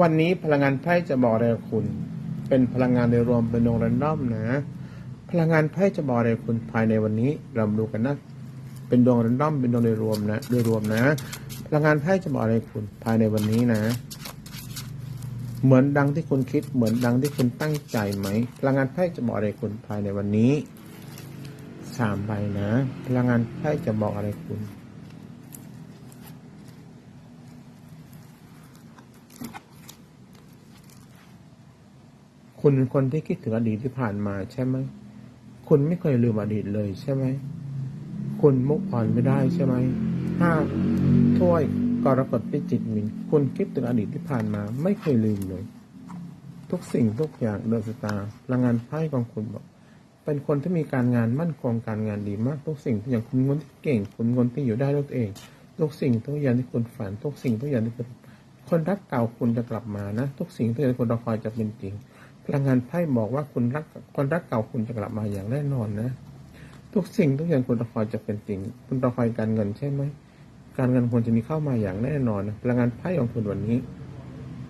วันนี้พลังงานไพ่จะบอกอะไรคุณ เป็นพลังงานโดยรวมเป็นดวงแรนดอมนะ พลังงานไพ่จะบอกอะไรคุณภายในวันนี้เรามาดูกันนะ เป็นดวงแรนดอมเป็นดวงโดยรวมนะโดยรวมนะ พลังงานไพ่จะบอกอะไรคุณภายในวันนี้นะ เหมือนดังที่คุณคิดเหมือนดังที่คุณตั้งใจไหม พลังงานไพ่จะบอกอะไรคุณภายในวันนี้สามใบนะ พลังงานไพ่จะบอกอะไรคุณ คุณเป็นคนที่คิดถึงอดีตที่ผ่านมาใช่ไหม คุณไม่เคยลืมอดีตเลยใช่ไหม คุณมุกอ่อนไม่ได้ใช่ไหมห้าถ้วยกรกฎพิจิตมิน คุณคิดถึงอดีตที่ผ่านมา ไม่เคยลืมเลย ทุกสิ่งทุกอย่างเดินสตาร์พลังงานไพ่ของคุณบอก เป็นคนที่มีการงานมั่นคงการงานดีมาก ทุกสิ่งทุกอย่างคุณคนที่เก่ง คุณคนที่อยู่ได้ด้วยตัวเอง ทุกสิ่งทุกอย่างที่คุณฝัน ทุกสิ่งทุกอย่างที่คุณคนรักเก่าคุณจะกลับมานะ ทุกสิ่งทุกอย่างที่คุณรอคอยจะเป็นจริง พลังงานไพ่บอกว่าคุณรักคนรักเก่าคุณจะกลับมาอย่างแน่นอนนะ ทุกสิ่งทุกอย่างคุณรอคอยจะเป็นจริงคุณรอคอยการเงินใช่ไหม การเงินควรจะมีเข้ามาอย่างแน่นอนนะพลังงานไพ่ของคุณวันนี้